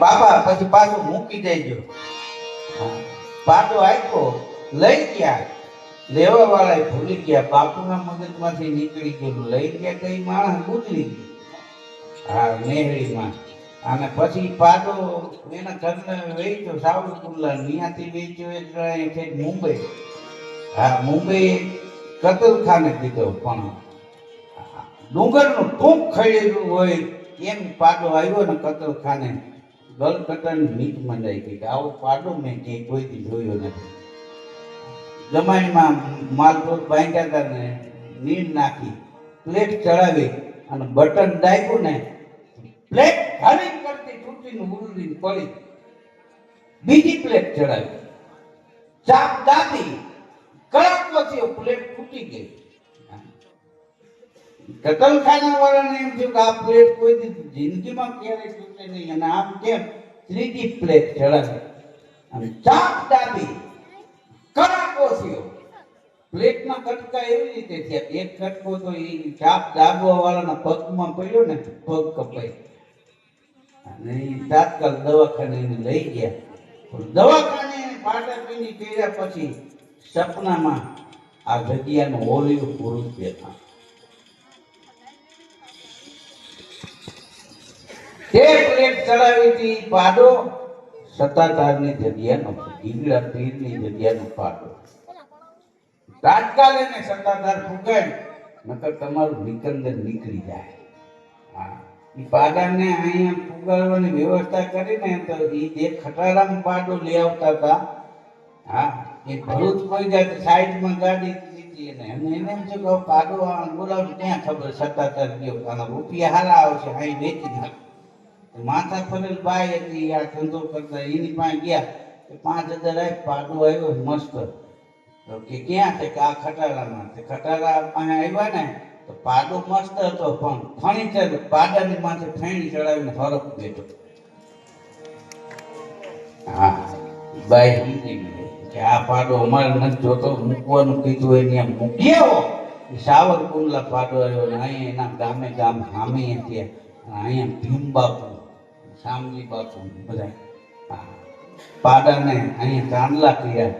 બાપા પછી પાછું મૂકી દેજો. પાડો આપ્યો, લઈ ગયા. લેવા વાળા ભૂલી ગયા. બાપુના મગજમાંથી નીકળી ગયેલું. લઈ ગયા કઈ માણસ ગુજરી ગયું. હા નેહળીમાં અને પછી પાડો એના ઘરને વેચ્યો સાવરકુંડલા. ત્યાંથી વેચ્યો એટલે છે મુંબઈ. હા મુંબઈ કતલખાને દીધો પણ ડુંગરનું ટૂંક ખડેલું હોય એમ પાડો આવ્યો ને કતલખાને. ગલકટન મીત મંડાઈ ગઈ કે આવો પાડો મેં ક્યાંય કોઈથી જોયો નથી. જમાઈમાં માલપોત બાંધ્યા હતા ને, નીર નાખી, પ્લેટ ચડાવી અને બટન દાબ્યું ને, પ્લેટ હાલી કરતી તૂટીને ઉલડીને પડી. બીજી પ્લેટ ચડાવી. ચાપ દાબી કડક પછી પ્લેટ તૂટી ગઈ. કતલખાના વાળાને એમ થયું કે આ પ્લેટ કોઈ જિંદગીમાં ક્યારેય તૂટે નહીં. અને આમ કેમ? ત્રીજી પ્લેટ ચડાવે અને ચાપ દાબી કડાકો થયો. પ્લેટમાં કટકા એવી રીતે થયા એક કટકો તો એ ચાપ દાબવા વાળાના પગમાં પડ્યો ને પગ કપાઈ. અને એ તાત્કાલ દવાખાને એને લઈ ગયા. પણ દવાખાને પાટાપીની કર્યા પછી સપનામાં આ જગ્યાનું ઓલિયું પુરુષ બેઠા. તે પ્લેટ ચડાવી હતી પાડો. સત્તાધારની જગ્યાનો ઈંગળા પીરની જગ્યાનો પાડો. તાત્કાલ એને સત્તાધાર ફૂંકાય. નકર તમારું નિકંદર નીકળી જાય. હા. એ પાડાને અહીંયા ફુગાડવાની વ્યવસ્થા કરીને તો એ જે ખટારામાં પાડો લઈ આવતા હતા, હા, એ ભરૂચ કોઈ જાય સાઈડમાં ગાડી એને અને એને પાડો આ ક્યાં ખબર સત્તાધાર ગયો રૂપિયા હારા આવશે, અહીં વેચી નાખ. માથા ફરેલ બાઈ હતી, આ ધંધો કરતા એની પાસે ગયા. પાંચ હજાર આવી પાડો આવ્યો, મસ્ત. તો કે ક્યાં છે? કે આ ખટારામાં તે ખટારા પાસે આવ્યા ને, તો પાડો મસ્ત હતો, પણ ફર્નિચર પાડાની માથે ફેણી ચડાવીને હરફ બેઠો હા બાઈ સમજી ગઈ કે આ પાડો અમારે નથી જોતો, મૂકવાનું કીધું એને એમ મૂકી આવો સાવર સાવરકુંડલા પાડો આવ્યો ને, અહીંયા એના ગામે ગામ હામી અને અહીંયા ભીમ બાપુ શામજી બાપુ બધા પાડાને અહીંયા ચાંદલા કર્યા.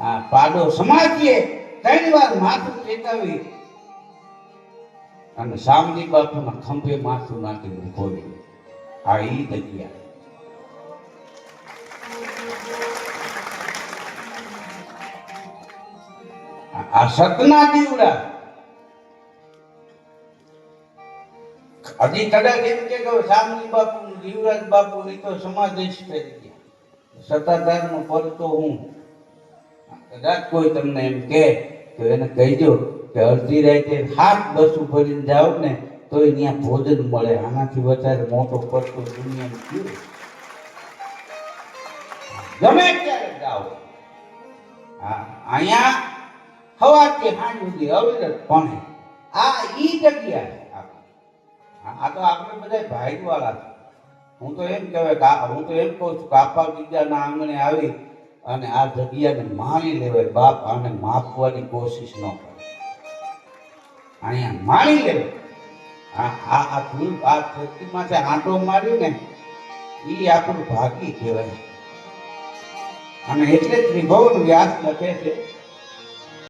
આ પાડો સમાજીએ ત્રણ વાર માથું ટેકાવી અને શામજી બાપુના ખંભે માથું નાખીને ખોલ્યું આ ઈ જગ્યા. આ સતના દીવડા હજી કદાચ એમ કે શામલી બાપુ, યુવરાજ બાપુ એ તો સમાજ ગયા સત્તાધારનો પદ તો હું. કદાચ કોઈ તમને એમ કે, તો એને કહીજો કે અડધી રાતે હાથ બસુ ભરીને જાઓ ને તો ત્યાં ભોજન મળે. આનાથી વધારે મોટો પદ તો દુનિયા થયું ગમે ત્યારે જાઓ. હા, અહીંયા કે સાંજ સુધી અવિરત પણ આ ઈ જગ્યા. આ તો આપણે બધા ભાઈ વાળા છે. હું તો એમ કહેવાય હું તો એમ કહું છું કાપા બીજાના આંગણે આવી અને આ જગ્યાને માણી લેવાય. બાપ આને માપવાની કોશિશ ન કરે. અહીંયા માણી લેવાય. આ આ ધૂળ આ ધરતીમાંથી આંટો માર્યો ને એ આપણું ભાગી કહેવાય. અને એટલે જ વિભવન વ્યાસ લખે છે